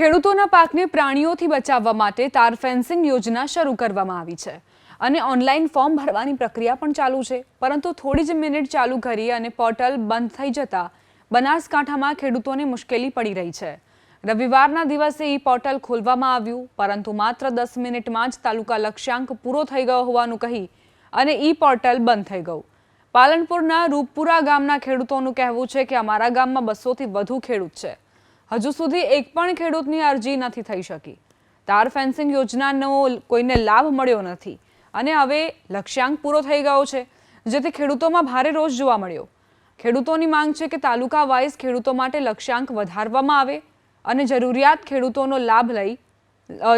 ખેડૂતોના પાકને પ્રાણીઓથી બચાવવા માટે તાર ફેન્સિંગ યોજના શરૂ કરવામાં આવી છે. અને ઓનલાઈન ફોર્મ ભરવાની પ્રક્રિયા પણ ચાલુ છે. પરંતુ થોડી જ મિનિટ ચાલુ કરી અને પોર્ટલ બંધ થઈ જતા બનાસકાંઠામાં ખેડૂતોને મુશ્કેલી પડી રહી છે. રવિવારના દિવસે ઈ પોર્ટલ ખોલવામાં આવ્યું, પરંતુ માત્ર દસ મિનિટમાં જ તાલુકા લક્ષ્યાંક પૂરો થઈ ગયો હોવાનું કહી અને ઈ પોર્ટલ બંધ થઈ ગયું. પાલનપુરના રૂપપુરા ગામના ખેડૂતોનું કહેવું છે કે અમારા ગામમાં બસોથી વધુ ખેડૂત છે. હજુ સુધી એક પણ ખેડૂતની અરજી નથી થઈ શકી. તાર ફેન્સિંગ યોજનાનો કોઈને લાભ મળ્યો નથી. અને હવે લક્ષ્યાંક પૂરો થઈ ગયો છે, જેથી ખેડૂતોમાં ભારે રોષ જોવા મળ્યો. ખેડૂતોની માંગ છે કે તાલુકા વાઇઝ ખેડૂતો માટે લક્ષ્યાંક વધારવામાં આવે અને જરૂરિયાત ખેડૂતોનો લાભ લઈ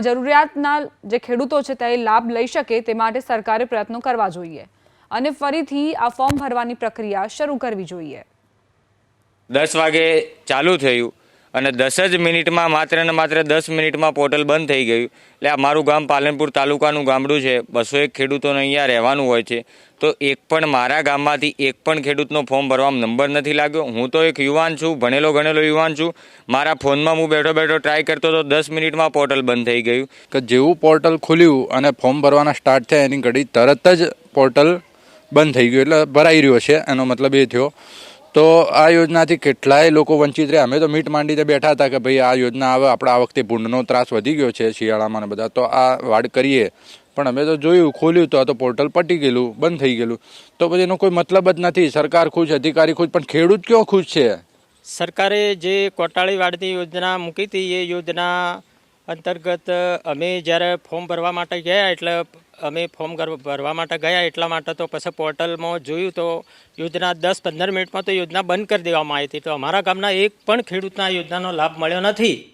જરૂરિયાતના જે ખેડૂતો છે તે લાભ લઈ શકે તે માટે સરકારે પ્રયત્નો કરવા જોઈએ. અને ફરીથી આ ફોર્મ ભરવાની પ્રક્રિયા શરૂ કરવી જોઈએ. દસ વાગે ચાલુ થયું. અને દસ જ મિનિટમાં, માત્ર ને માત્ર દસ મિનિટમાં પોર્ટલ બંધ થઈ ગયું. એટલે મારું ગામ પાલનપુર તાલુકાનું ગામડું છે. બસો એક ખેડૂતોને અહીંયા રહેવાનું હોય છે. તો એક પણ મારા ગામમાંથી એક પણ ખેડૂતનો ફોર્મ ભરવામાં નંબર નથી લાગ્યો. હું તો એક યુવાન છું, ભણેલો ગણેલો યુવાન છું. મારા ફોનમાં હું બેઠો બેઠો ટ્રાય કરતો તો દસ મિનિટમાં પોર્ટલ બંધ થઈ ગયું. કે જેવું પોર્ટલ ખુલ્યું અને ફોર્મ ભરવાના સ્ટાર્ટ થયા, એની ઘડી તરત જ પોર્ટલ બંધ થઈ ગયું. એટલે ભરાઈ રહ્યો છે. એનો મતલબ એ થયો તો આ યોજનાથી કેટલાય લોકો વંચિત રહ્યા. અમે તો મીટ માંડીને બેઠા હતા કે ભાઈ આ યોજના આવે, આપણે આ વખતે ભૂંડનો ત્રાસ વધી ગયો છે શિયાળામાં બધા. તો આ વાડ કરીએ. પણ અમે તો જોયું, ખોલ્યું તો આ તો પોર્ટલ પટી ગયેલું, બંધ થઈ ગયેલું. તો પછી એનો કોઈ મતલબ જ નથી. સરકાર ખુશ, અધિકારી ખુશ, પણ ખેડૂત કયો ખુશ છે? સરકારે જે કોટાળી વાડની યોજના મૂકી હતી, એ યોજના અંતર્ગત અમે જ્યારે ફોર્મ ભરવા માટે ગયા એટલે અમે ફોર્મ ભરવા માટે ગયા એટલા માટે તો પછી પોર્ટલમાં જોયું તો યોજના દસ પંદર મિનિટમાં તો યોજના બંધ કરી દેવામાં આવી હતી. તો અમારા ગામના એક પણ ખેડૂતના યોજનાનો લાભ મળ્યો નથી.